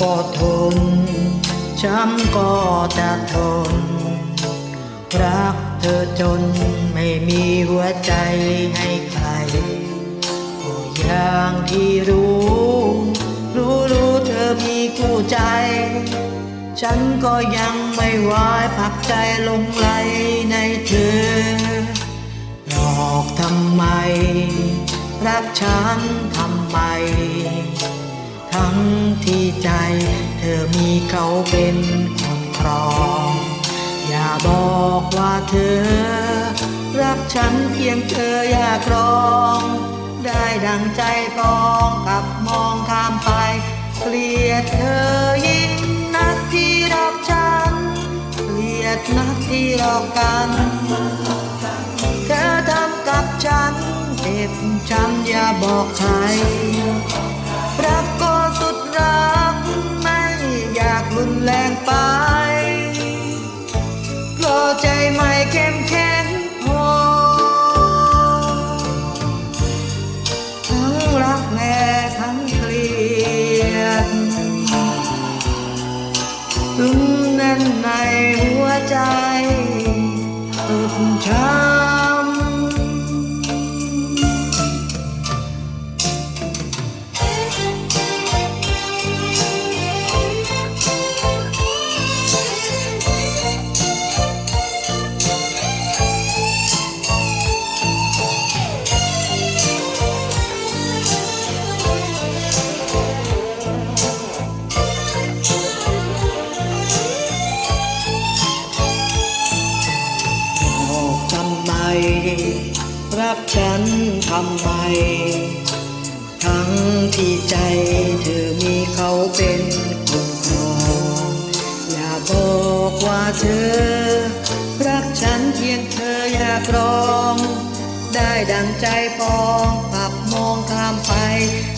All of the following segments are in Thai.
ก็ทน ช้ำก็จะทน รักเธอจนไม่มีหัวใจให้ใครก็อย่างที่รู้ รู้รู้เธอมีคู่ใจ ฉันก็ยังไม่ไหวพักใจลงไหลในเธอ หลอกทำไม รักฉันทำไม ทั้งที่ใจ เธอมีเขาเป็นคนครอง อย่าบอกว่าเธอ รักฉันเพียงเธออยากรอง ได้ดังใจปองกับมองข้ามไป เกลียดเธอยิ่งนักที่รักฉัน เกลียดนักที่รอกกันเธอทำกับฉันเจ็บช้ำอย่าบอกใครรัก อึด รักฉันทำไม ทั้งที่ใจเธอมีเขาเป็นคนครองอย่าบอกว่าเธอ รักฉันเพียงเธออยากรอง ได้ดังใจปองกลับมองข้ามไป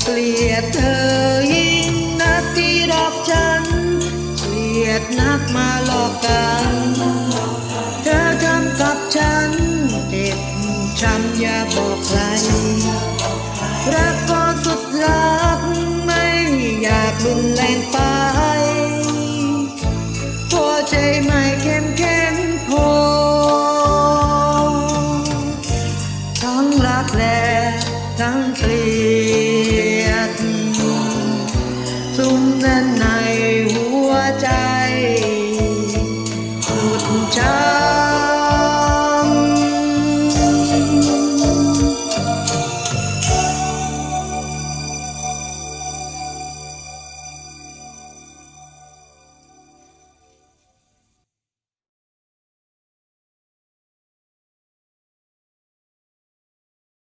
เกลียดเธอยิ่งนักที่รักฉัน เกลียดนักมาหลอกกัน ช้ำอย่าบอกใคร รักก็สุดรักไม่อยากรุนแรงไป